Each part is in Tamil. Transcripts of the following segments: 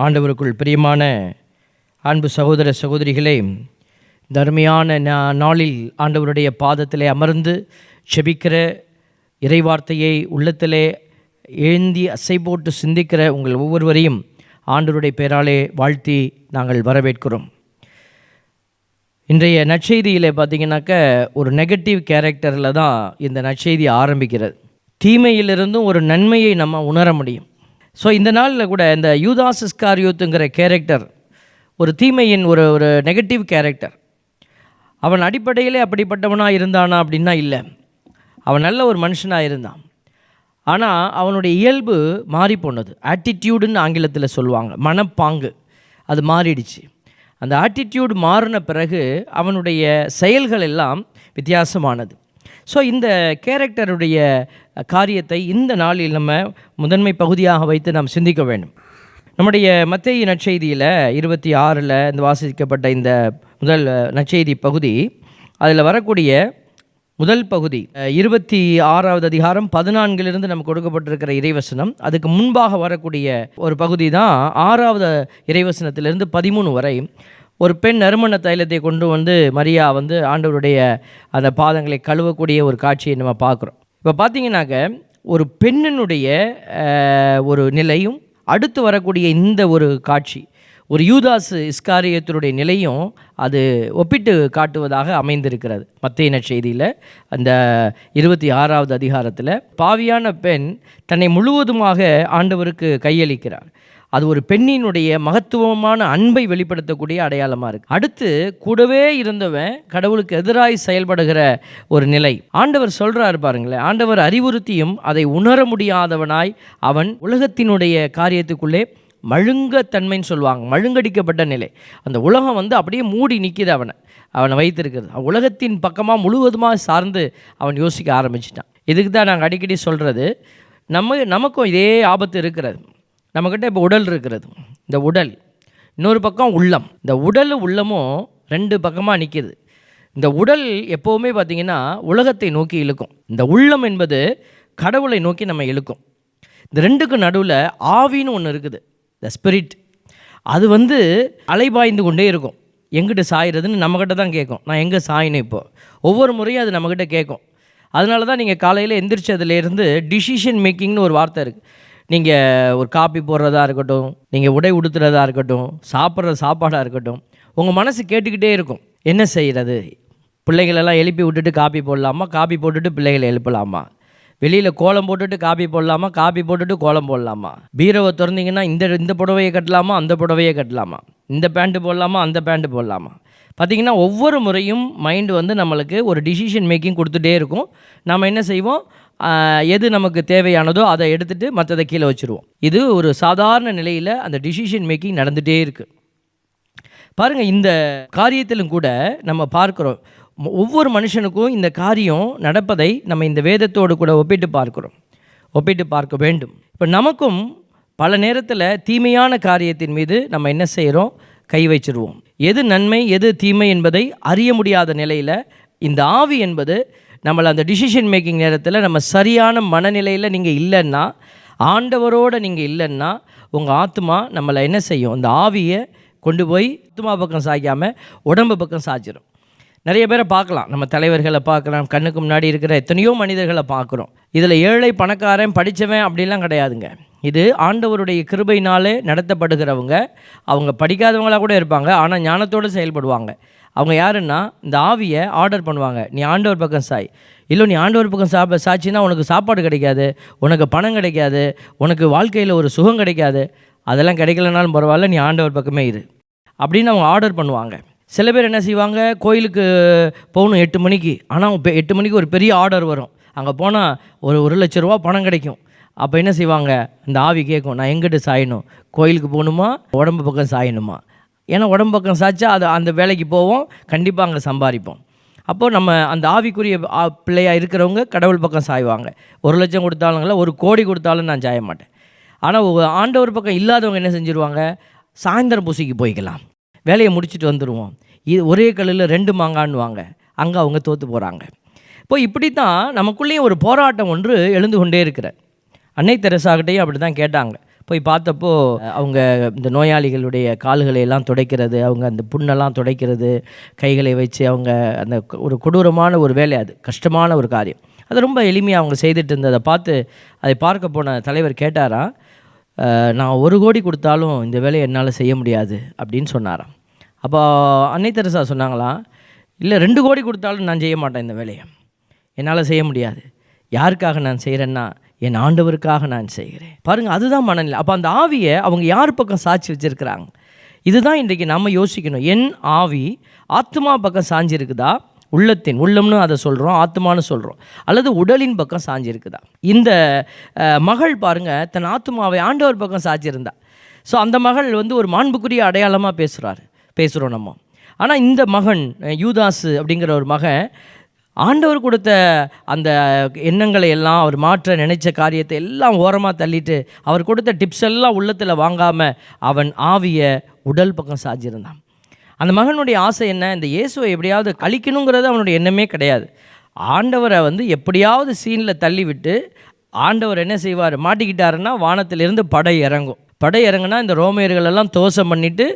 ஆண்டவருக்குள் பிரியமான அன்பு சகோதர சகோதரிகளே தர்மையான நா- நாளில் ஆண்டவருடைய பாதத்திலே அமர்ந்து செபிக்கிற இறைவார்த்தையை உள்ளத்திலே ஏந்தி அசை போட்டு சிந்திக்கிற உங்கள் ஒவ்வொருவரையும் ஆண்டவருடைய பெயராலே வாழ்த்தி நாங்கள் வரவேற்கிறோம். இன்றைய நற்செய்தியில் பார்த்தீங்கன்னாக்க ஒரு நெகட்டிவ் கேரக்டரில் தான் இந்த நற்செய்தி ஆரம்பிக்கிறது. தீமையிலிருந்தும் ஒரு நன்மையை நம்ம உணர முடியும். ஸோ இந்த நாளில் கூட இந்த யூதாஸ் இஸ்காரியூத்துங்கிற கேரக்டர் ஒரு தீமையின் ஒரு ஒரு நெகட்டிவ் கேரக்டர் அவன் அடிப்படையிலே அப்படிப்பட்டவனாக இருந்தானா அப்படின்னா இல்லை. அவன் நல்ல ஒரு மனுஷனாக இருந்தான். ஆனால் அவனுடைய இயல்பு மாறி போனது. ஆட்டிடியூடுன்னு ஆங்கிலத்தில் சொல்லுவாங்க. மனப்பாங்கு. அது மாறிடுச்சு. அந்த ஆட்டிடியூடு மாறின பிறகு அவனுடைய செயல்கள் எல்லாம் வித்தியாசமானது. ஸோ இந்த கேரக்டருடைய காரியத்தை இந்த நாளில் நம்ம முதன்மை பகுதியாக வைத்து நாம் சிந்திக்க வேண்டும். நம்முடைய மத்திய நற்செய்தியில் இருபத்தி ஆறில் இந்த வாசிக்கப்பட்ட இந்த முதல் நற்செய்தி பகுதி அதில் வரக்கூடிய முதல் பகுதி இருபத்தி ஆறாவது அதிகாரம் பதினான்கிலிருந்து நமக்கு கொடுக்கப்பட்டிருக்கிற இறைவசனம். அதுக்கு முன்பாக வரக்கூடிய ஒரு பகுதி தான் ஆறாவது இறைவசனத்திலிருந்து பதிமூணு வரை ஒரு பெண் நறுமண தைலத்தை கொண்டு வந்து மரியா வந்து ஆண்டவருடைய அந்த பாதங்களை கழுவக்கூடிய ஒரு காட்சியை நம்ம பார்க்குறோம். இப்போ பார்த்தீங்கன்னாக்க ஒரு பெண்ணினுடைய ஒரு நிலையும் அடுத்து வரக்கூடிய இந்த ஒரு காட்சி ஒரு யூதாஸ் இஸ்காரியத்தினுடைய நிலையும் அது ஒப்பிட்டு காட்டுவதாக அமைந்திருக்கிறது. மத்திய செய்தியில் அந்த இருபத்தி ஆறாவது அதிகாரத்தில் பாவியான பெண் தன்னை முழுவதுமாக ஆண்டவருக்கு கையளிக்கிறார். அது ஒரு பெண்ணினுடைய மகத்துவமான அன்பை வெளிப்படுத்தக்கூடிய அடையாளமாக இருக்குது அடுத்து கூடவே இருந்தவன் கடவுளுக்கு எதிராய் செயல்படுகிற ஒரு நிலை. ஆண்டவர் சொல்கிறார் பாருங்களேன் ஆண்டவர் அறிவுறுத்தியும் அதை உணர முடியாதவனாய் அவன் உலகத்தினுடைய காரியத்துக்குள்ளே மழுங்கத்தன்மைன்னு சொல்லுவாங்க மழுங்கடிக்கப்பட்ட நிலை. அந்த உலகம் வந்து அப்படியே மூடி நிற்கிது அவனை அவனை வைத்திருக்கிறது. உலகத்தின் பக்கமாக முழுவதுமாக சார்ந்து அவன் யோசிக்க ஆரம்பிச்சிட்டான். இதுக்கு தான் நாங்கள் அடிக்கடி சொல்கிறது நம்ம நமக்கும் இதே ஆபத்து இருக்கிறது. நம்மக்கிட்ட இப்போ உடல் இருக்கிறது. இந்த உடல். இன்னொரு பக்கம் உள்ளம். இந்த உடல் உள்ளமும் ரெண்டு பக்கமாக நிற்கிது இந்த உடல் எப்போவுமே பார்த்திங்கன்னா உலகத்தை நோக்கி இழுக்கும். இந்த உள்ளம் என்பது கடவுளை நோக்கி நம்ம இழுக்கும். இந்த ரெண்டுக்கு நடுவில் ஆவின்னு ஒன்று இருக்குது. த ஸ்பிரிட் அது வந்து அலைபாய்ந்து கொண்டே இருக்கும். எங்கிட்ட சாயிறதுன்னு நம்மக்கிட்ட தான் கேட்கும் நான் எங்கே சாயினேன் இப்போ? ஒவ்வொரு முறையும் அது நம்மக்கிட்ட கேட்கும் அதனால தான் நீங்கள் காலையில் எந்திரிச்சதுலேருந்து டிசிஷன் மேக்கிங்னு ஒரு வார்த்தை இருக்குது நீங்கள் ஒரு காப்பி போடுறதா இருக்கட்டும் நீங்கள் உடை உடுத்துறதா இருக்கட்டும் சாப்பிட்ற சாப்பாடாக இருக்கட்டும் உங்கள் மனசு கேட்டுக்கிட்டே இருக்கும். என்ன செய்கிறது பிள்ளைகளெல்லாம் எழுப்பி விட்டுட்டு காப்பி போடலாமா? காப்பி போட்டுட்டு பிள்ளைகளை எழுப்பலாமா? வெளியில் கோலம் போட்டுட்டு காப்பி போடலாமா? காப்பி போட்டுட்டு கோலம் போடலாமா? பீரோவை திறந்தீங்கன்னா இந்த இந்த புடவையை கட்டலாமா? அந்த புடவையை கட்டலாமா? இந்த பேண்ட்டு போடலாமா? அந்த பேண்ட்டு போடலாமா? பார்த்தீங்கன்னா ஒவ்வொரு முறையும் மைண்டு வந்து நம்மளுக்கு ஒரு டிசிஷன் மேக்கிங் கொடுத்துட்டே இருக்கும். நம்ம என்ன செய்வோம்? எது நமக்கு தேவையானதோ அதை எடுத்துகிட்டு மற்றதை கீழே வச்சுருவோம். இது ஒரு சாதாரண நிலையில் அந்த டிசிஷன் மேக்கிங் நடந்துகிட்டே இருக்குது பாருங்க இந்த காரியத்திலும் கூட நம்ம பார்க்குறோம். ஒவ்வொரு மனுஷனுக்கும் இந்த காரியம் நடப்பதை நம்ம இந்த வேதத்தோடு கூட ஒப்பிட்டு பார்க்குறோம். ஒப்பிட்டு பார்க்க வேண்டும். இப்போ நமக்கும் பல நேரத்தில் தீமையான காரியத்தின் மீது நம்ம என்ன செய்கிறோம் கை வச்சிருவோம். எது நன்மை எது தீமை என்பதை அறிய முடியாத நிலையில் இந்த ஆவி என்பது நம்மளை அந்த டிசிஷன் மேக்கிங் நேரத்தில் நம்ம சரியான மனநிலையில் நீங்கள் இல்லைன்னா ஆண்டவரோட நீங்கள் இல்லைன்னா உங்கள் ஆத்மா நம்மளை என்ன செய்யும்? அந்த ஆவியை கொண்டு போய் ஆத்மா பக்கம் சாய்க்காமல் உடம்பு பக்கம் சாய்ச்சிடும் நிறைய பேரை பார்க்கலாம். நம்ம தலைவர்களை பார்க்கலாம். கண்ணுக்கு முன்னாடி இருக்கிற எத்தனையோ மனிதர்களை பார்க்குறோம். இதில் ஏழை பணக்காரன் படித்தவன் அப்படிலாம் கிடையாதுங்க. இது ஆண்டவருடைய கிருபையினாலே நடத்தப்படுகிறவங்க. அவங்க படிக்காதவங்களாக கூட இருப்பாங்க. ஆனால் ஞானத்தோடு செயல்படுவாங்க. அவங்க யாருன்னா இந்த ஆவியை ஆர்டர் பண்ணுவாங்க. நீ ஆண்டவர் பக்கம் சாய். இல்லை நீ ஆண்டவர் பக்கம் சாப்ப சாட்சின்னா உனக்கு சாப்பாடு கிடைக்காது உனக்கு பணம் கிடைக்காது உனக்கு வாழ்க்கையில் ஒரு சுகம் கிடைக்காது. அதெல்லாம் கிடைக்கலனாலும் பரவாயில்ல நீ ஆண்டவர் பக்கமே இரு. அப்படின்னு அவங்க ஆர்டர் பண்ணுவாங்க. சில பேர் என்ன செய்வாங்க கோயிலுக்கு போகணும் எட்டு மணிக்கு. ஆனால் இப்போ எட்டு மணிக்கு ஒரு பெரிய ஆர்டர் வரும். அங்கே போனால் ஒரு ஒரு லட்ச ரூபா பணம் கிடைக்கும். அப்போ என்ன செய்வாங்க? இந்த ஆவி கேட்கும் நான் எங்கிட்டு சாயணும்? கோயிலுக்கு போகணுமா? உடம்பு பக்கம் சாயணுமா? ஏன்னா உடம்பு பக்கம் சாச்சா அது அந்த வேலைக்கு போவோம் கண்டிப்பாக அங்கே சம்பாதிப்போம். அப்போது நம்ம அந்த ஆவிக்குரிய பிள்ளையாக இருக்கிறவங்க கடவுள் பக்கம் சாய்வாங்க. ஒரு லட்சம் கொடுத்தாலுங்கள ஒரு கோடி கொடுத்தாலும் நான் சாய மாட்டேன். ஆனால் ஆண்டவர் பக்கம் இல்லாதவங்க என்ன செஞ்சுருவாங்க? சாயந்தரம் பூசிக்கு போய்க்கலாம். வேலையை முடிச்சுட்டு வந்துடுவோம் இது ஒரே கல்லில் ரெண்டு மாங்கான்னுவாங்க. அங்கே அவங்க தோற்று போகிறாங்க இப்போ இப்படி தான் நமக்குள்ளேயும் ஒரு போராட்டம் ஒன்று எழுந்து கொண்டே இருக்கிற அன்னை தெரசாகிட்டையும் அப்படி தான் கேட்டாங்க. போய் பார்த்தப்போ அவங்க இந்த நோயாளிகளுடைய கால்களை எல்லாம் துடைக்கிறது அவங்க அந்த புண்ணெல்லாம் துடைக்கிறது கைகளை வச்சு அவங்க அந்த ஒரு கொடூரமான ஒரு வேலை அது கஷ்டமான ஒரு காரியம். அது ரொம்ப எளிமையாக அவங்க செய்துட்டு இருந்ததை பார்த்து அதை பார்க்க போன தலைவர் கேட்டாராம் நான் ஒரு கோடி கொடுத்தாலும் இந்த வேலையை என்னால் செய்ய முடியாது அப்படின்னு சொன்னாராம். அப்போ அன்னை தெரசா சொன்னாங்களாம் இல்லை ரெண்டு கோடி கொடுத்தாலும் நான் செய்ய மாட்டேன் இந்த வேலையை. என்னால் செய்ய முடியாது. யாருக்காக நான் செய்கிறேன்னா என் ஆண்டவருக்காக நான் செய்கிறேன். பாருங்கள் அதுதான் மனநிலை. அப்போ அந்த ஆவியை அவங்க யார் பக்கம் சாட்சி வச்சுருக்கிறாங்க? இதுதான் இன்றைக்கு நம்ம யோசிக்கணும். என் ஆவி ஆத்மா பக்கம் சாஞ்சிருக்குதா? உள்ளத்தின் உள்ளம்னு அதை சொல்கிறோம் ஆத்மான்னு சொல்கிறோம் அல்லது உடலின் பக்கம் சாஞ்சிருக்குதா? இந்த மகள் பாருங்க தன் ஆத்மாவை ஆண்டவர் பக்கம் சாய்ச்சிருந்தா ஸோ அந்த மகள் வந்து ஒரு மாண்புக்குரிய அடையாளமாக பேசுகிறாரு பேசுகிறோம் நம்ம. ஆனால் இந்த மகன் யூதாஸ் அப்படிங்கிற ஒரு மகன் ஆண்டவர் கொடுத்த அந்த எண்ணங்களை எல்லாம் அவர் மாற்ற நினைச்ச காரியத்தை எல்லாம் ஓரமாக தள்ளிட்டு அவர் கொடுத்த டிப்ஸ் எல்லாம் உள்ளத்தில் வாங்காமல் அவன் ஆவிய உடல் பக்கம் சாஞ்சிருந்தான். அந்த மகனுடைய ஆசை என்ன? இந்த இயேசுவை எப்படியாவது கழிக்கணுங்கிறது அவனுடைய எண்ணமே கிடையாது. ஆண்டவரை வந்து எப்படியாவது சீனில் தள்ளிவிட்டு ஆண்டவர் என்ன செய்வார்? மாட்டிக்கிட்டாருன்னா வானத்திலிருந்து படை இறங்கும். படை இறங்குனா இந்த ரோமையர்கள் எல்லாம் தோசம் பண்ணிவிட்டு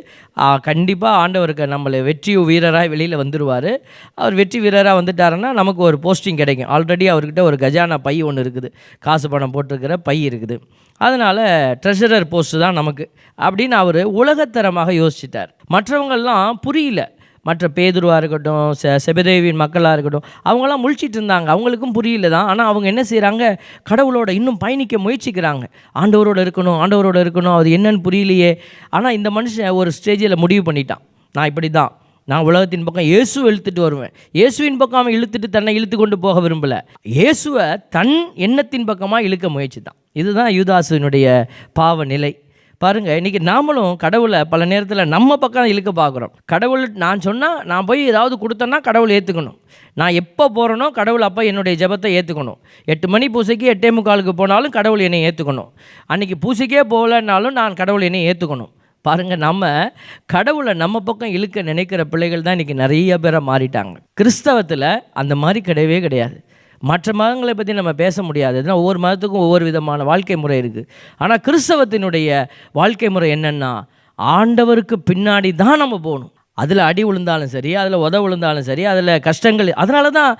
கண்டிப்பாக ஆண்டவருக்கு நம்மளை வெற்றி வீரராக வெளியில் வந்துடுவார் அவர் வெற்றி வீரராக வந்துட்டாருன்னா நமக்கு ஒரு போஸ்டிங் கிடைக்கும். ஆல்ரெடி அவர்கிட்ட ஒரு கஜானா பை ஒன்று இருக்குது. காசு பணம் போட்டிருக்கிற பை இருக்குது. அதனால் ட்ரெஷரர் போஸ்ட்டு தான் நமக்கு. அப்படின்னு அவர் உலகத்தரமாக யோசிச்சிட்டார். மற்றவங்கள்லாம் புரியல. மற்ற பேதுருவாக இருக்கட்டும் செ செபதேவியின் மக்களாக இருக்கட்டும் அவங்களாம் முழிச்சிட்டு இருந்தாங்க. அவங்களுக்கும் புரியல தான். ஆனால் அவங்க என்ன செய்கிறாங்க கடவுளோட இன்னும் பயணிக்க முயற்சிக்கிறாங்க. ஆண்டவரோட இருக்கணும் ஆண்டவரோட இருக்கணும் அது என்னன்னு புரியலையே. ஆனால் இந்த மனுஷன் ஒரு ஸ்டேஜில் முடிவு பண்ணிட்டான். நான் இப்படி தான் நான் உலகத்தின் பக்கம் இயேசு இழுத்துட்டு வருவேன். இயேசுவின் பக்கம் அவன் இழுத்துட்டு தன்னை இழுத்து கொண்டு போக விரும்பலை. இயேசுவை தன் எண்ணத்தின் பக்கமாக இழுக்க முயற்சி தான் இதுதான் யூதாசுனுடைய பாவ நிலை. பாருங்க இன்னைக்கு நாமளும் கடவுளை பல நேரத்தில் நம்ம பக்கம் இழுக்க பார்க்குறோம் கடவுள் நான் சொன்னால் நான் போய் ஏதாவது கொடுத்தேன்னா கடவுள் ஏற்றுக்கணும் நான் எப்போ போகிறேனோ கடவுள் அப்போ என்னுடைய ஜெபத்தை ஏற்றுக்கணும் எட்டு மணி பூசைக்கு எட்டே முக்காலுக்கு போனாலும் கடவுள் என்னை ஏற்றுக்கணும் அன்றைக்கி பூசைக்கே போகலன்னாலும் நான் கடவுள் என்னை ஏற்றுக்கணும் பாருங்கள் நம்ம கடவுளை நம்ம பக்கம் இழுக்க நினைக்கிற பிள்ளைகள் தான் இன்றைக்கி நிறைய பேரை மாறிட்டாங்க. கிறிஸ்தவத்தில் அந்த மாதிரி கிடையவே கிடையாது. மற்ற மதங்களை பற்றி நம்ம பேச முடியாது. ஏன்னா ஒவ்வொரு மதத்துக்கும் ஒவ்வொரு விதமான வாழ்க்கை முறை இருக்குது ஆனால் கிறிஸ்தவத்தினுடைய வாழ்க்கை முறை என்னென்னா ஆண்டவருக்கு பின்னாடி தான் நம்ம போகணும். அதில் அடி விழுந்தாலும் சரி அதில் உத விழுந்தாலும் சரி அதில் கஷ்டங்கள் அதனால தான்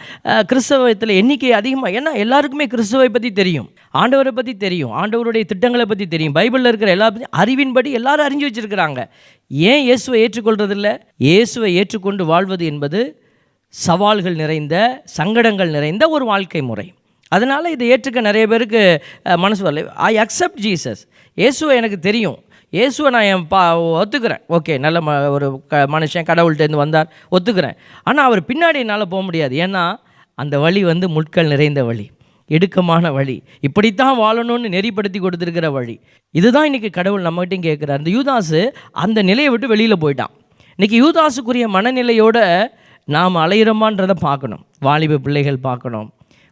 கிறிஸ்தவத்தில் எண்ணிக்கை அதிகமாக ஏன்னா எல்லாருக்குமே கிறிஸ்துவை பற்றி தெரியும். ஆண்டவரை பற்றி தெரியும். ஆண்டவருடைய திட்டங்களை பற்றி தெரியும். பைபிளில் இருக்கிற எல்லா அறிவின்படி எல்லாரும் அறிஞ்சு வச்சுருக்கிறாங்க. ஏன் இயேசுவை ஏற்றுக்கொள்றதில்ல? இயேசுவை ஏற்றுக்கொண்டு வாழ்வது என்பது சவால்கள் நிறைந்த சங்கடங்கள் நிறைந்த ஒரு வாழ்க்கை முறை. அதனால் இதை ஏற்றுக்க நிறைய பேருக்கு மனசு வரல. ஐ அக்செப்ட் ஜீசஸ் இயேசுவை எனக்கு தெரியும். இயேசுவை நான் என் பா ஒத்துக்கிறேன். ஓகே நல்ல ம ஒரு க மனுஷன் கடவுள்கிட்டேருந்து வந்தார் ஒத்துக்கிறேன். ஆனால் அவர் பின்னாடி என்னால் போக முடியாது. ஏன்னா அந்த வழி வந்து முட்கள் நிறைந்த வழி. இடுக்கமான வழி. இப்படித்தான் வாழணும்னு நெறிப்படுத்தி கொடுத்துருக்கிற வழி. இதுதான் இன்றைக்கி கடவுள் நம்மகிட்டையும் கேட்குறார். அந்த யூதாசு அந்த நிலையை விட்டு வெளியில் போயிட்டான். இன்றைக்கி யூதாசுக்குரிய மனநிலையோட நாம் அலையிறோமான்றதை பார்க்கணும். வாலிப பிள்ளைகள் பார்க்கணும்.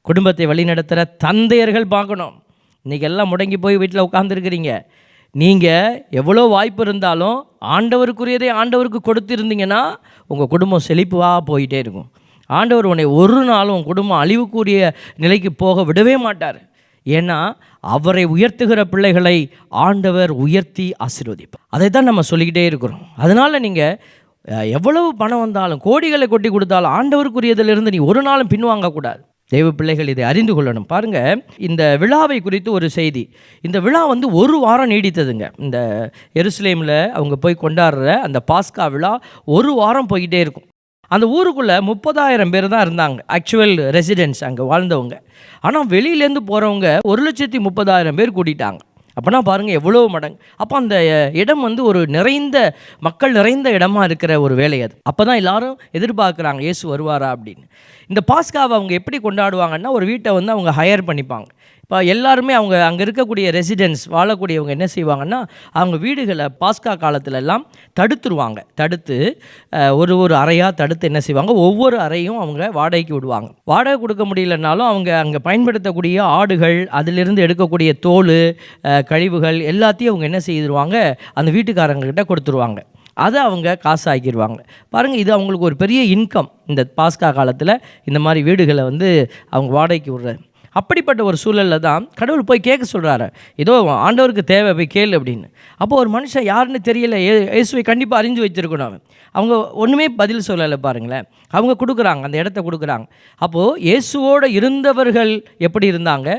குடும்பத்தை வழிநடத்துகிற தந்தையர்கள் பார்க்கணும். இன்றைக்கி எல்லாம் முடங்கி போய் வீட்டில் உட்காந்துருக்கிறீங்க நீங்கள் எவ்வளோ வாய்ப்பு இருந்தாலும் ஆண்டவருக்குரியதை ஆண்டவருக்கு கொடுத்துருந்தீங்கன்னா உங்கள் குடும்பம் செழிப்பாக போயிட்டே இருக்கும். ஆண்டவர் உன்னை ஒரு நாளும் உன் குடும்பம் அழிவுக்குரிய நிலைக்கு போக விடவே மாட்டார். ஏன்னா அவரை உயர்த்துகிற பிள்ளைகளை ஆண்டவர் உயர்த்தி ஆசீர்வதிப்பார். அதை தான் நம்ம சொல்லிக்கிட்டே இருக்கிறோம். அதனால் நீங்கள் எவ்வளவு பணம் வந்தாலும் கோடிகளை கொட்டி கொடுத்தாலும் ஆண்டவருக்குரியதிலிருந்து நீ ஒரு நாளும் பின்வாங்கக்கூடாது தெய்வ பிள்ளைகள் இதை அறிந்து கொள்ளணும். பாருங்க இந்த விழாவை குறித்து ஒரு செய்தி. இந்த விழா வந்து ஒரு வாரம் நீடித்ததுங்க. இந்த எருசலேமில் அவங்க போய் கொண்டாடுற அந்த பாஸ்கா விழா ஒரு வாரம் போய்கிட்டே இருக்கும். அந்த ஊருக்குள்ளே முப்பதாயிரம் பேர் தான் இருந்தாங்க. ஆக்சுவல் ரெசிடென்ட்ஸ் அங்கே வாழ்ந்தவங்க. ஆனால் வெளியிலேருந்து போகிறவங்க ஒரு லட்சத்தி முப்பதாயிரம் பேர் கூட்டிட்டாங்க. அப்போனா பாருங்கள் எவ்வளோ மடங்கு. அப்போ அந்த இடம் வந்து ஒரு நிறைந்த மக்கள் நிறைந்த இடமா இருக்கிற ஒரு வேலை அது. அப்போ தான் எல்லாரும் எதிர்பார்க்குறாங்க இயேசு வருவாரா? அப்படின்னு. இந்த பாஸ்காவை அவங்க எப்படி கொண்டாடுவாங்கன்னா ஒரு வீட்டை வந்து அவங்க ஹையர் பண்ணிப்பாங்க. இப்போ எல்லாருமே அவங்க அங்கே இருக்கக்கூடிய ரெசிடென்ஸ் வாழக்கூடியவங்க என்ன செய்வாங்கன்னா அவங்க வீடுகளை பாஸ்கா காலத்திலெல்லாம் தடுத்துருவாங்க. தடுத்து ஒரு ஒரு அறையாக தடுத்து என்ன செய்வாங்க? ஒவ்வொரு அறையும் அவங்க வாடகைக்கு விடுவாங்க. வாடகை கொடுக்க முடியலனாலும் அவங்க அங்கே பயன்படுத்தக்கூடிய ஆடுகள் அதிலிருந்து எடுக்கக்கூடிய தோல் கழிவுகள் எல்லாத்தையும் அவங்க என்ன செய்திருவாங்க? அந்த வீட்டுக்காரங்கக்கிட்ட கொடுத்துருவாங்க. அதை அவங்க காசு ஆக்கிடுவாங்க பாருங்கள் இது அவங்களுக்கு ஒரு பெரிய இன்கம் இந்த பாஸ்கா காலத்தில் இந்த மாதிரி வீடுகளை வந்து அவங்க வாடகைக்கு விடுறது. அப்படிப்பட்ட ஒரு சூழலில் தான் கடவுள் போய் கேட்க சொல்கிறாரு ஏதோ ஆண்டவருக்கு தேவை போய் கேளு அப்படின்னு. அப்போ ஒரு மனுஷன் யாருன்னு தெரியல. ஏ இயேசுவை கண்டிப்பாக அறிஞ்சு வச்சிருக்கணும் அவன். அவங்க ஒன்றுமே பதில் சொல்லலை பாருங்களேன். அவங்க கொடுக்குறாங்க அந்த இடத்த கொடுக்குறாங்க. அப்போது இயேசுவோடு இருந்தவர்கள் எப்படி இருந்தாங்க?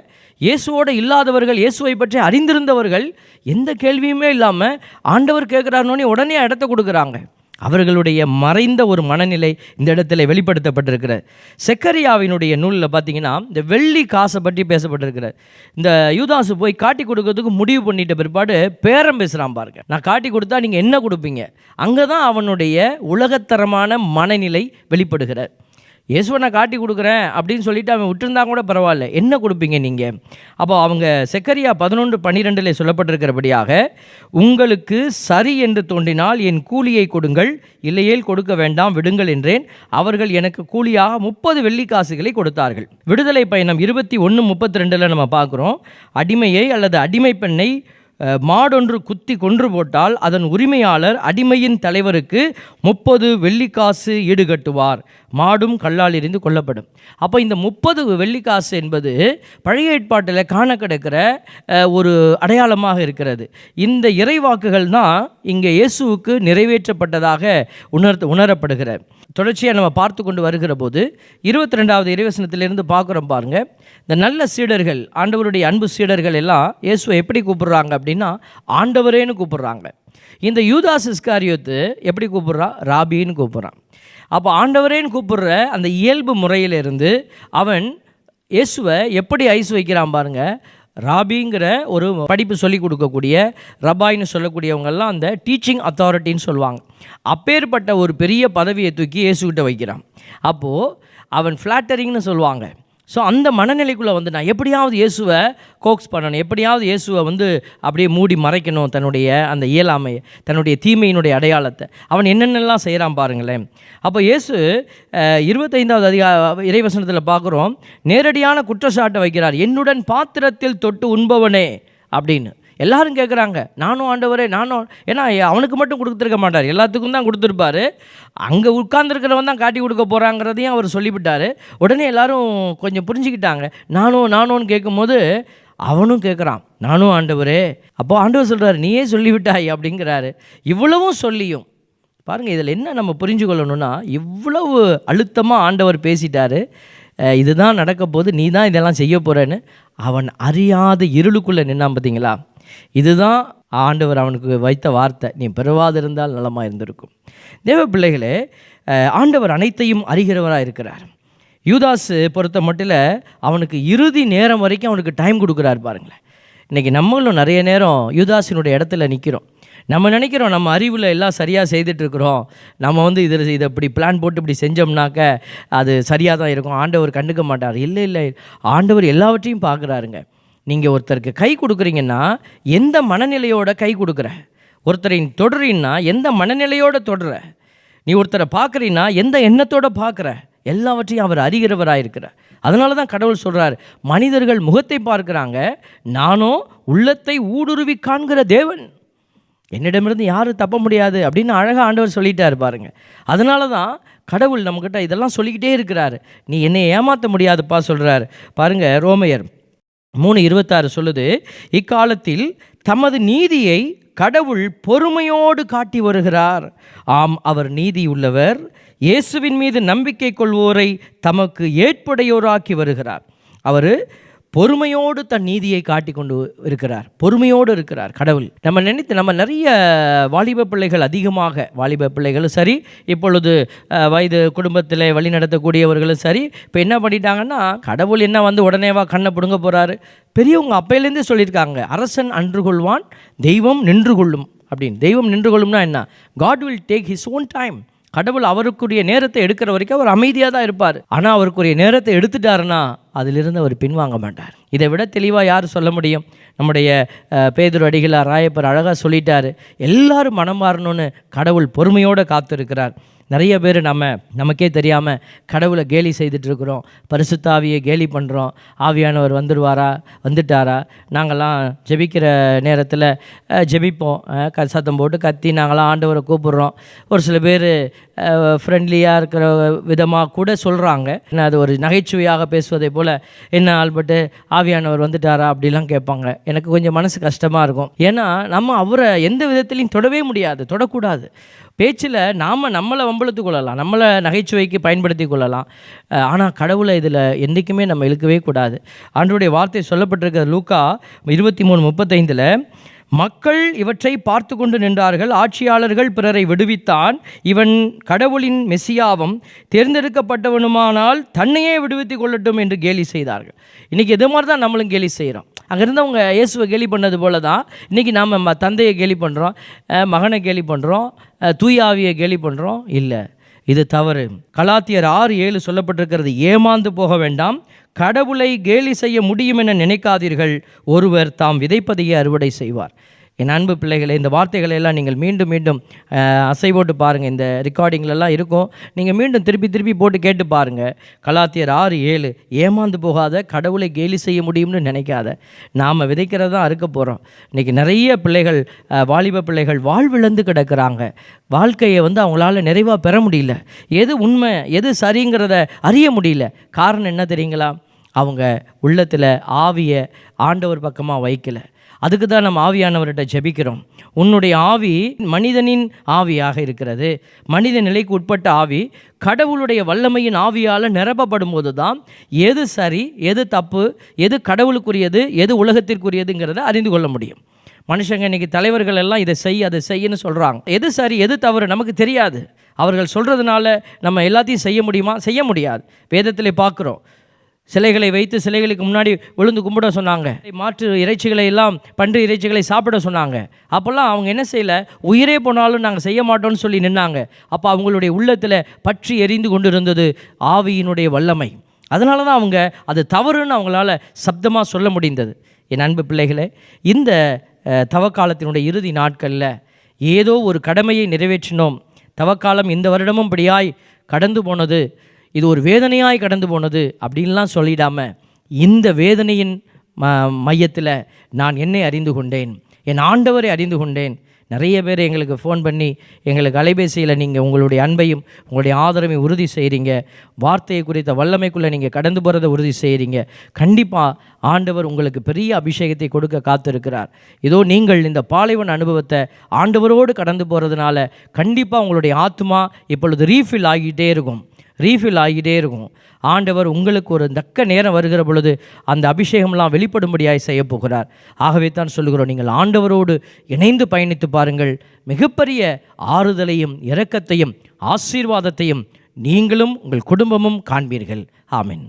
இயேசுவோடு இல்லாதவர்கள் இயேசுவை பற்றி அறிந்திருந்தவர்கள் எந்த கேள்வியுமே இல்லாமல் ஆண்டவர் கேட்குறாருனோடனே உடனே இடத்த கொடுக்குறாங்க. அவர்களுடைய மறைந்த ஒரு மனநிலை இந்த இடத்துல வெளிப்படுத்தப்பட்டிருக்கிறது. செக்கரியாவினுடைய நூலில் பார்த்தீங்கன்னா இந்த வெள்ளி காசை பற்றி பேசப்பட்டிருக்கிறார் இந்த யூதாசு போய் காட்டி கொடுக்கறதுக்கு முடிவு பண்ணிட்ட பிற்பாடு பேரம் பேசுகிறான் பாருங்க. நான் காட்டி கொடுத்தா நீங்கள் என்ன கொடுப்பீங்க? அங்கே தான் அவனுடைய உலகத்தரமான மனநிலை வெளிப்படுகிறார் இயேசுவை நான் காட்டி கொடுக்குறேன் அப்படின்னு சொல்லிட்டு அவன் விட்டுருந்தா கூட பரவாயில்ல. என்ன கொடுப்பீங்க நீங்கள் அப்போ அவங்க செக்கரியா பதினொன்று பன்னிரெண்டில் சொல்லப்பட்டிருக்கிறபடியாக உங்களுக்கு சரி என்று தோன்றினால் என் கூலியை கொடுங்கள். இல்லையேல் கொடுக்க வேண்டாம் விடுங்கள் என்றேன். அவர்கள் எனக்கு கூலியாக முப்பது வெள்ளிக்காசுகளை கொடுத்தார்கள். விடுதலை பயணம் இருபத்தி ஒன்று முப்பத்தி ரெண்டில் நம்ம பார்க்குறோம். அடிமையை அல்லது அடிமை பெண்ணை மாடொன்று குத்தி கொன்று போட்டால் அதன் உரிமையாளர் அடிமையின் தலைவருக்கு முப்பது வெள்ளிக்காசு ஈடுகட்டுவார். மாடும் கல்லால் எறிந்து கொல்லப்படும். அப்போ இந்த முப்பது வெள்ளிக்காசு என்பது பழைய ஏற்பாட்டில் காண கிடக்கிற ஒரு அடையாளமாக இருக்கிறது. இந்த இறைவாக்குகள் தான் இங்கே இயேசுவுக்கு நிறைவேற்றப்பட்டதாக உணர்த்து உணரப்படுகிற. தொடர்ச்சியாக நம்ம பார்த்து கொண்டு வருகிற போது இருபத்தி ரெண்டாவது இறைவசனத்திலிருந்து பார்க்குறோம் பாருங்கள் இந்த நல்ல சீடர்கள் ஆண்டவருடைய அன்பு சீடர்கள் எல்லாம் இயேசுவை எப்படி கூப்பிடுறாங்க அப்படின்னா ஆண்டவரேன்னு கூப்பிட்றாங்க. இந்த யூதாஸ் இஸ்காரியோத்து எப்படி கூப்பிட்றா? ராபின்னு கூப்பிட்றான். அப்போ ஆண்டவரேன்னு கூப்பிடுற அந்த இயல்பு முறையிலிருந்து அவன் இயேசுவை எப்படி ஐஸ் வைக்கிறான் பாருங்கள் ராபிங்கிற ஒரு படிப்பு சொல்லிக் கொடுக்கக்கூடிய ரபாய்னு சொல்லக்கூடியவங்கெல்லாம் அந்த டீச்சிங் அத்தாரிட்டின்னு சொல்லுவாங்க. அப்பேற்பட்ட ஒரு பெரிய பதவியை தூக்கி இயேசுக்கிட்ட வைக்கிறான். அப்போது அவன் ஃப்ளாட்டரிங்னு சொல்லுவாங்க. ஸோ அந்த மனநிலைக்குள்ளே வந்து நான் எப்படியாவது இயேசுவை கோக்ஸ் பண்ணணும் எப்படியாவது இயேசுவை வந்து அப்படியே மூடி மறைக்கணும் தன்னுடைய அந்த இயலாமையை தன்னுடைய தீமையினுடைய அடையாளத்தை. அவன் என்னென்னலாம் செய்கிறான் பாருங்களேன். அப்போ இயேசு இருபத்தைந்தாவது அதிகா இறைவசனத்தில் பார்க்குறோம் நேரடியான குற்றச்சாட்டை வைக்கிறார். என்னுடன் பாத்திரத்தில் தொட்டு உண்பவனே அப்படின்னு. எல்லாரும் கேட்குறாங்க நானும் ஆண்டவரே நானும் ஏன்னா அவனுக்கு மட்டும் கொடுத்துருக்க மாட்டார். எல்லாத்துக்கும் தான் கொடுத்துருப்பாரு. அங்கே உட்கார்ந்துருக்கிறவன் தான் காட்டி கொடுக்க போகிறாங்கிறதையும் அவர் சொல்லிவிட்டார். உடனே எல்லாரும் கொஞ்சம் புரிஞ்சுக்கிட்டாங்க. நானும் நானும்னு கேட்கும்போது அவனும் கேட்குறான் நானும் ஆண்டவரே. அப்போ ஆண்டவர் சொல்கிறாரு நீயே சொல்லிவிட்டாய் அப்படிங்கிறாரு. இவ்வளவும் சொல்லியும். பாருங்கள் இதில் என்ன நம்ம புரிஞ்சு கொள்ளணும்னா இவ்வளவு அழுத்தமாக ஆண்டவர் பேசிட்டாரு. இதுதான் நடக்க போது நீ தான் இதெல்லாம் செய்ய போகிறேன்னு அவன் அறியாத இருளுக்குள்ளே நின்னான் பார்த்தீங்களா இதுதான் ஆண்டவர் அவனுக்கு வைத்த வார்த்தை. நீ பெறுவாதிருந்தால் நலமாக இருந்திருக்கும். தேவ பிள்ளைகளே ஆண்டவர் அனைத்தையும் அறிகிறவராக இருக்கிறார். யூதாஸ் பொறுத்த மட்டில் அவனுக்கு இறுதி நேரம் வரைக்கும் அவனுக்கு டைம் கொடுக்குறாரு பாருங்களேன். இன்றைக்கி நம்மளும் நிறைய நேரம் யூதாஸினுடைய இடத்துல நிற்கிறோம் நம்ம நினைக்கிறோம் நம்ம அறிவில் எல்லாம் சரியாக செய்துட்ருக்குறோம் நம்ம வந்து இதில் இதை இப்படி பிளான் போட்டு இப்படி செஞ்சோம்னாக்க அது சரியாக தான் இருக்கும். ஆண்டவர் கண்டுக்க மாட்டார். இல்லை இல்லை. ஆண்டவர் எல்லாவற்றையும் பார்க்குறாருங்க. நீங்கள் ஒருத்தருக்கு கை கொடுக்குறீங்கன்னா எந்த மனநிலையோட கை கொடுக்குற? ஒருத்தரை நீ தொடுறீன்னா எந்த மனநிலையோட தொடுற நீ ஒருத்தரை பார்க்குறீன்னா எந்த எண்ணத்தோட பார்க்குற? எல்லாவற்றையும் அவர் அறிகிறவராக இருக்கிறார் அதனால தான் கடவுள் சொல்கிறார் மனிதர்கள் முகத்தை பார்க்குறாங்க நானும் உள்ளத்தை ஊடுருவி காண்கிற தேவன். என்னிடமிருந்து யாரும் தப்ப முடியாது அப்படின்னு அழகாக ஆண்டவர் சொல்லிட்டார் பாருங்க. அதனால தான் கடவுள் நம்மக்கிட்ட இதெல்லாம் சொல்லிக்கிட்டே இருக்கிறார். நீ என்னை ஏமாற்ற முடியாதுப்பா சொல்கிறாரு பாருங்கள் ரோமையர் மூணு இருபத்தாறு சொல்லுது இக்காலத்தில் தமது நீதியை கடவுள் பொறுமையோடு காட்டி வருகிறார். ஆம் அவர் நீதி உள்ளவர். இயேசுவின் மீது நம்பிக்கை கொள்வோரை தமக்கு ஏற்புடையோராக்கி வருகிறார். அவர் பொறுமையோடு தன் நீதியை காட்டி கொண்டு இருக்கிறார். பொறுமையோடு இருக்கிறார் கடவுள். நம்ம நினைத்து நம்ம நிறைய வாலிப பிள்ளைகள் அதிகமாக வாலிப பிள்ளைகளும் சரி இப்பொழுது வயது குடும்பத்தில் வழி நடத்தக்கூடியவர்களும் சரி இப்போ என்ன பண்ணிட்டாங்கன்னா கடவுள் என்ன வந்து உடனேவா கண்ணை பிடுங்க போகிறாரு பெரியவங்க அப்பையிலேருந்தே சொல்லியிருக்காங்க அரசன் அன்று கொள்வான் தெய்வம் நின்று கொள்ளும். அப்படின்னு. தெய்வம் நின்று கொள்ளும்னா என்ன? God will take his own time கடவுள் அவருக்குரிய நேரத்தை எடுக்கிற வரைக்கும் அவர் அமைதியாக தான் இருப்பார். ஆனால் அவருக்குரிய நேரத்தை எடுத்துட்டாருன்னா அதிலிருந்து அவர் பின்வாங்க மாட்டார். இதை விட தெளிவாக யார் சொல்ல முடியும்? நம்முடைய பேதூர் பேதுரு அடிகளார் ராயப்பர் அழகாக சொல்லிட்டார். எல்லாரும் மனம் மாறணும்னு கடவுள் பொறுமையோடு காத்திருக்கிறார். நிறைய பேர் நம்ம நமக்கே தெரியாமல் கடவுளை கேலி செய்துட்ருக்குறோம் பரிசுத்த ஆவியை கேலி பண்ணுறோம் ஆவியானவர் வந்துடுவாரா வந்துட்டாரா? நாங்கள்லாம் ஜெபிக்கிற நேரத்தில் ஜெபிப்போம். க சத்தம் போட்டு கத்தி நாங்களாம் ஆண்டவரை கூப்பிடுறோம். ஒரு சில பேர் ஃப்ரெண்ட்லியாக இருக்கிற விதமாக கூட சொல்கிறாங்க என்ன அது ஒரு நகைச்சுவையாக பேசுவதை போல் என்ன ஆள்பட்டு ஆவியானவர் வந்துட்டாரா அப்படிலாம் கேட்பாங்க. எனக்கு கொஞ்சம் மனசு கஷ்டமாக இருக்கும். ஏன்னா நம்ம அவரை எந்த விதத்துலையும் தொடவே முடியாது தொடக்கூடாது. பேச்சில் நாம் நம்மளை வம்பளத்து கொள்ளலாம். நம்மளை நகைச்சுவைக்கு பயன்படுத்தி கொள்ளலாம். ஆனால் கடவுளை இதில் என்றைக்குமே நம்ம இழுக்கவே கூடாது. ஆண்டவருடைய வார்த்தை சொல்லப்பட்டிருக்கிற லூக்கா இருபத்தி மூணு முப்பத்தைந்தில் மக்கள் இவற்றை பார்த்து கொண்டு நின்றார்கள். ஆட்சியாளர்கள் பிறரை விடுவித்தான். இவன் கடவுளின் மெசியாவும் தேர்ந்தெடுக்கப்பட்டவனுமானால் தன்னையே விடுவித்து கொள்ளட்டும் என்று கேலி செய்தார்கள். இன்றைக்கி எது மாதிரி தான் நம்மளும் கேலி செய்கிறோம் அங்கே இருந்தவங்க இயேசுவை கேலி பண்ணது போல தான் இன்றைக்கி நாம் ம தந்தையை கேலி பண்ணுறோம் மகனை கேலி பண்ணுறோம் தூயாவியை கேலி பண்ணுறோம் இல்லை. இது தவறு. கலாத்தியர் ஆறு ஏழு சொல்லப்பட்டிருக்கிறது ஏமாந்து போக வேண்டாம். கடவுளை கேலி செய்ய முடியும் என நினைக்காதீர்கள். ஒருவர் தாம் விதைப்பதையே அறுவடை செய்வார். என் அன்பு பிள்ளைகளை இந்த வார்த்தைகளை எல்லாம் நீங்கள் மீண்டும் மீண்டும் அசை போட்டு பாருங்கள் இந்த ரெக்கார்டிங்லலாம் இருக்கும். நீங்கள் மீண்டும் திருப்பி திருப்பி போட்டு கேட்டு பாருங்கள் கலாத்தியர் ஆறு ஏழு ஏமாந்து போகாத கடவுளை கேலி செய்ய முடியும்னு நினைக்காத. நாம் விதைக்கிறது தான் போகிறோம் இன்றைக்கி நிறைய பிள்ளைகள் வாலிப பிள்ளைகள் வாழ்விழந்து கிடக்கிறாங்க. வாழ்க்கையை வந்து அவங்களால நிறைவாக பெற முடியல. எது உண்மை எது சரிங்கிறத அறிய முடியல. காரணம் என்ன தெரியுங்களா? அவங்க உள்ளத்தில் ஆவியை ஆண்டவர் பக்கமாக வைக்கலை. அதுக்கு தான் நம்ம ஆவியானவர்கிட்ட ஜெபிக்கிறோம். உன்னுடைய ஆவி மனிதனின் ஆவியாக இருக்கிறது. மனித நிலைக்கு உட்பட்ட ஆவி கடவுளுடைய வல்லமையின் ஆவியால் நிரப்பப்படும் போது தான் எது சரி எது தப்பு எது கடவுளுக்குரியது எது உலகத்திற்குரியதுங்கிறத அறிந்து கொள்ள முடியும். மனுஷங்க இன்னைக்கு தலைவர்கள் எல்லாம் இதை செய் அதை செய்யன்னு சொல்கிறாங்க எது சரி எது தவறு நமக்கு தெரியாது. அவர்கள் சொல்கிறதுனால நம்ம எல்லாத்தையும் செய்ய முடியுமா? செய்ய முடியாது. வேதத்தில் பார்க்குறோம். சிலைகளை வைத்து சிலைகளுக்கு முன்னாடி விழுந்து கும்பிட சொன்னாங்க. மாற்று இறைச்சிகளை எல்லாம் பன்றி இறைச்சிகளை சாப்பிட சொன்னாங்க. அப்போல்லாம் அவங்க என்ன செய்யல? உயிரே போனாலும் நாங்கள் செய்ய மாட்டோம்னு சொல்லி நின்னாங்க. அப்போ அவங்களுடைய உள்ளத்தில் பற்றி எரிந்து கொண்டு இருந்தது ஆவியினுடைய வல்லமை. அதனால தான் அவங்க அது தவறுன்னு அவங்களால சப்தமாக சொல்ல முடிந்தது. என் அன்பு பிள்ளைகளே இந்த தவக்காலத்தினுடைய இறுதி நாட்களில் ஏதோ ஒரு கடமையை நிறைவேற்றினோம். தவக்காலம் இந்த வருடமும் இப்படியாய் கடந்து போனது. இது ஒரு வேதனையாய் கடந்து போனது அப்படின்லாம் சொல்லிடாமல் இந்த வேதனையின் ம மையத்தில் நான் என்னை அறிந்து கொண்டேன். என் ஆண்டவரை அறிந்து கொண்டேன். நிறைய பேர் எங்களுக்கு ஃபோன் பண்ணி எங்களுக்கு அலைபேசியில் நீங்கள் உங்களுடைய அன்பையும் உங்களுடைய ஆதரவையும் உறுதி செய்கிறீங்க வார்த்தையை குறித்த வல்லமைக்குள்ளே நீங்கள் கடந்து போகிறத உறுதி செய்கிறீங்க கண்டிப்பாக ஆண்டவர் உங்களுக்கு பெரிய அபிஷேகத்தை கொடுக்க காத்திருக்கிறார். இதோ நீங்கள் இந்த பாலைவன் அனுபவத்தை ஆண்டவரோடு கடந்து போகிறதுனால கண்டிப்பாக உங்களுடைய ஆத்மா இப்பொழுது ரீஃபில் ஆகிட்டே இருக்கும். ரீஃபில் ஆகிட்டே இருக்கும். ஆண்டவர் உங்களுக்கு ஒரு தக்க நேரம் வருகிற பொழுது அந்த அபிஷேகம்லாம் வெளிப்படும்படியாய் செய்ய போகிறார் ஆகவே தான் சொல்லுகிறோம் நீங்கள் ஆண்டவரோடு இணைந்து பயணித்து பாருங்கள். மிகப்பெரிய ஆறுதலையும் இரக்கத்தையும் ஆசீர்வாதத்தையும் நீங்களும் உங்கள் குடும்பமும் காண்பீர்கள். ஆமின்.